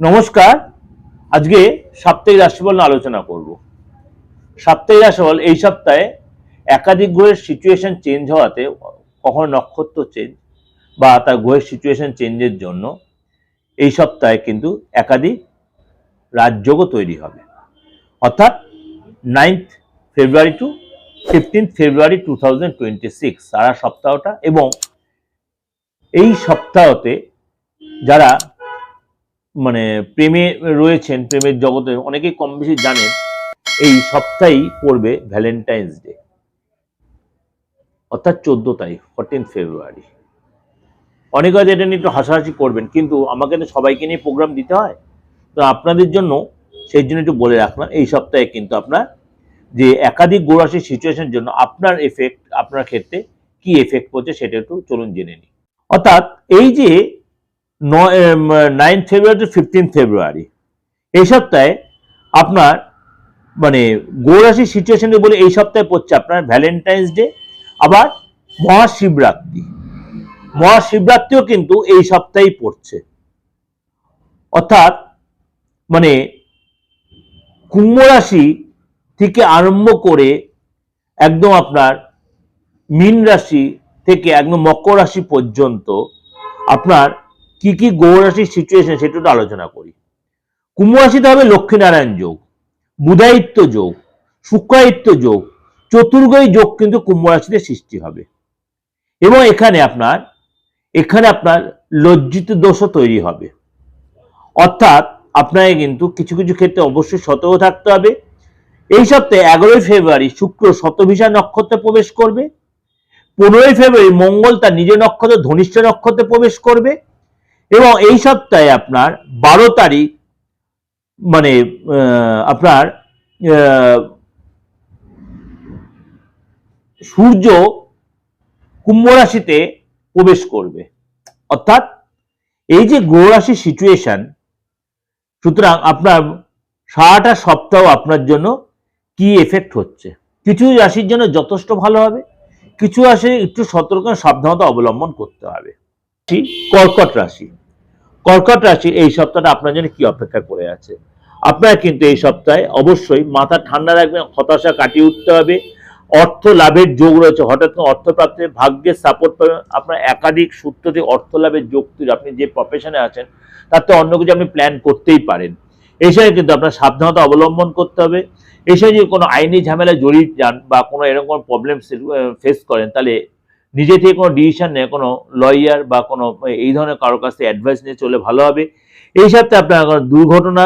নমস্কার। আজকে সাপ্তাহিক রাশিফল নিয়ে আলোচনা করব। সাপ্তাহিক রাশিফল এই সপ্তাহে একাধিক গ্রহের সিচুয়েশন চেঞ্জ হওয়াতে কখনো নক্ষত্র চেঞ্জ বা তার গ্রহের সিচুয়েশন চেঞ্জের জন্য এই সপ্তাহে কিন্তু একাধিক রাজযোগও তৈরি হবে। অর্থাৎ ninth February to fifteenth February two thousand twenty six সারা সপ্তাহটা এবং এই সপ্তাহতে যারা মানে প্রেমে রয়েছেন, প্রেমের জগতে অনেকেই কম বেশি জানেন, এই সপ্তাহেই পড়বে ভ্যালেন্টাইন্স ডে অর্থাৎ চোদ্দ তারিখ ফোরটিন ফেব্রুয়ারি অনেকে হয়তো এটা নিয়ে একটু হাসাহাসি করবেন, কিন্তু আমাকে তো সবাইকে নিয়ে প্রোগ্রাম দিতে হয়। তো আপনাদের জন্য সেই জন্য একটু বলে রাখলাম, এই সপ্তাহে কিন্তু আপনার যে একাধিক গোড়াশির সিচুয়েশনের জন্য আপনার এফেক্ট আপনার ক্ষেত্রে কি এফেক্ট পড়ছে সেটা একটু চলুন জেনে নিই। অর্থাৎ এই যে nine February to fifteen February এই সপ্তাহে আপনার মানে গৌরাশি সিচুয়েশনে বলে এই সপ্তাহে পড়ছে আপনার ভ্যালেন্টাইন্স ডে আবার মহাশিবরাত্রি। মহাশিবরাত্রিও কিন্তু এই সপ্তাহেই পড়ছে। অর্থাৎ মানে কুম্ভ রাশি থেকে আরম্ভ করে একদম আপনার মীন রাশি থেকে একদম মকর রাশি পর্যন্ত আপনার কি কি গৌর রাশির সিচুয়েশন সেটা একটু আলোচনা করি। কুম্ভ রাশিতে হবে লক্ষ্মীনারায়ণ যোগ বুধায়িত্ব যোগ শুক্রায়িত্ব যোগ, চতুর্গই যোগ কিন্তু কুম্ভ রাশিতে সৃষ্টি হবে। এবং এখানে আপনার এখানে আপনার লজ্জিত দোষও তৈরি হবে। অর্থাৎ আপনাকে কিন্তু কিছু কিছু ক্ষেত্রে অবশ্যই সতর্ক থাকতে হবে। এই সপ্তাহে এগারোই ফেব্রুয়ারি শুক্র শতভিসা নক্ষত্রে প্রবেশ করবে। পনেরোই ফেব্রুয়ারি মঙ্গল তার নিজের নক্ষত্র, ধনিষ্ঠ নক্ষত্রে প্রবেশ করবে। এবং এই সপ্তাহে আপনার বারো তারিখ মানে আপনার সূর্য কুম্ভ রাশিতে প্রবেশ করবে। অর্থাৎ এই যে গ্রহ রাশির সিচুয়েশন সুতরাং আপনার সারাটা সপ্তাহ আপনার জন্য কি এফেক্ট হচ্ছে? কিছু রাশির জন্য যথেষ্ট ভালো হবে, কিছু রাশি একটু সতর্ক সাবধানতা অবলম্বন করতে হবে। রাশি, কর্কট রাশি। কর্কট রাশি এই সপ্তাহটা আপনার জন্য কি অপেক্ষা করে আছে? আপনারা কিন্তু এই সপ্তাহে অবশ্যই মাথা ঠান্ডা রাখবেন হতাশা কাটিয়ে উঠতে হবে। অর্থ লাভের যোগ রয়েছে হঠাৎ অর্থ প্রাপ্তির ভাগ্যের সাপোর্ট পাবেন। আপনার একাধিক সূত্র দিয়ে অর্থ লাভের যোগ আপনি যে প্রফেশনে আছেন তাতে অন্য কিছু আপনি প্ল্যান করতেই পারেন। এই সময় কিন্তু আপনার সাবধানতা অবলম্বন করতে হবে। এই সময় যদি কোনো আইনি ঝামেলায় জড়িয়ে যান বা কোনো এরকম প্রবলেম ফেস করেন তাহলে নিজে থেকে কোনো ডিসিশন নেয়, কোনো লয়ার বা কোনো, এই ধরনের কারোর কাছ থেকে অ্যাডভাইস নিয়ে চলে ভালো হবে। এই সপ্তাহে আপনার দুর্ঘটনা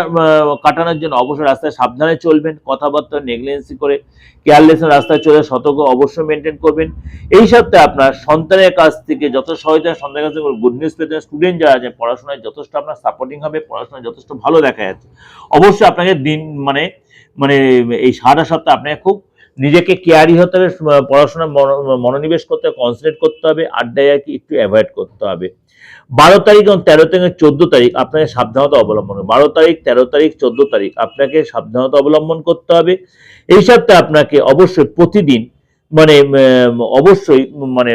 কাটানোর জন্য অবশ্যই রাস্তায় সাবধানে চলবেন, কথাবার্তা নেগলেন্সি করে কেয়ারলেস রাস্তায় চলে সতর্ক অবশ্যই মেনটেন করবেন। এই সপ্তাহে আপনার সন্তানের কাছ থেকে যত সহজে সন্তানের কাছ থেকে গুড নিউজ পেতে স্টুডেন্ট যারা আছে পড়াশোনায় যথেষ্ট আপনার সাপোর্টিং হবে, পড়াশোনায় যথেষ্ট ভালো দেখা যাচ্ছে। অবশ্যই আপনাকে দিন মানে মানে এই সারা সপ্তাহে আপনাকে খুব নিজেকে কেয়ারি হতে হবে পড়াশোনা মনোনিবেশ করতে হবে কনসেন্ট্রেট করতে হবে, আড্ডায় আর কি একটু অ্যাভয়েড করতে হবে। বারো তারিখ এবং তেরো তারিখ চোদ্দ তারিখ আপনাকে সাবধানতা অবলম্বন বারো তারিখ, তেরো তারিখ, চোদ্দ তারিখ আপনাকে সাবধানতা অবলম্বন করতে হবে। এই সপ্তাহে আপনাকে অবশ্যই প্রতিদিন মানে অবশ্যই মানে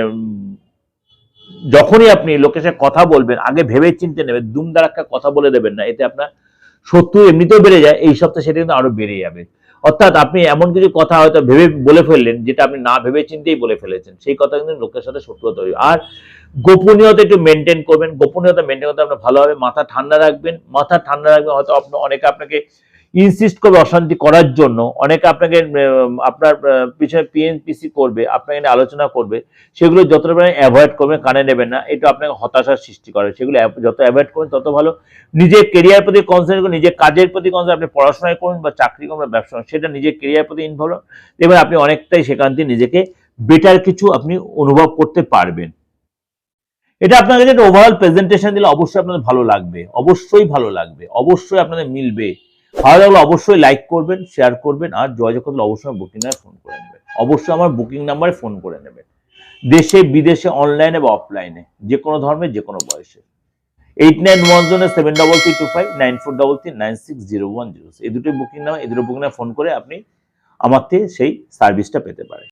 যখনই আপনি লোকের সাথে কথা বলবেন, আগে ভেবে চিনতে নেবেন দুম দারাক্কা কথা বলে দেবেন না, এতে আপনার শত্রু এমনিতেও বেড়ে যায়, এই সপ্তাহে সেটা কিন্তু আরও বেড়ে যাবে। অর্থাৎ আপনি এমন কিছু কথা হয়তো ভেবে বলে ফেললেন, যেটা আপনি না ভেবে চিন্তেই বলে ফেলেছেন, সেই কথা কিন্তু লোকের সাথে শত্রু তৈরি আর গোপনীয়তা একটু মেনটেন করবেন। গোপনীয়তা মেনটেন করতে আপনার ভালোভাবে মাথা ঠান্ডা রাখবেন। মাথা ঠান্ডা রাখবেন, হয়তো আপনি অনেকে আপনাকে ইনসিস্ট করবে অশান্তি করার জন্য। অনেকে আপনাকে আপনার পিছনে পিএনপিসি করবে, আপনাকে নিয়ে আলোচনা করবে, সেগুলো পরিমাণে অ্যাভয়েড করবেন কানে নেবেন না। এটা আপনাকে হতাশার সৃষ্টি করে। সেগুলো যত অ্যাভয়েড করবেন, তত ভালো। নিজের কেরিয়ার প্রতি কনসেন্ট্রেট করুন, নিজের কাজের প্রতি কনসেন্ট্রেট আপনি পড়াশোনায় করুন বা চাকরি করুন বা ব্যবসা সেটা নিজের কেরিয়ার প্রতি ইনভলভ এবার আপনি অনেকটাই সেখান থেকে নিজেকে বেটার কিছু আপনি অনুভব করতে পারবেন। এটা আপনার কাছে একটা ওভারঅল প্রেজেন্টেশন দিলে অবশ্যই আপনাদের ভালো লাগবে। অবশ্যই ভালো লাগবে। অবশ্যই আপনাদের মিলবে। ভালো লাগলে অবশ্যই লাইক করবেন শেয়ার করবেন, আর যোগাযোগ করলে অবশ্যই বুকিং নাম্বার ফোন করে নেবেন। অবশ্যই আমার বুকিং নাম্বারে ফোন করে নেবেন। দেশে, বিদেশে অনলাইনে বা অফলাইনে যে কোনো ধর্মে যে কোনো বয়সে এইট নাইন ওয়ান জোনে seven double three two five nine four double three nine six zero one zero এই দুটোই বুকিং নাম্বার এই দুটো বুকিং নাম্বার ফোন করে আপনি আমার থেকে সেই সার্ভিসটা পেতে পারেন।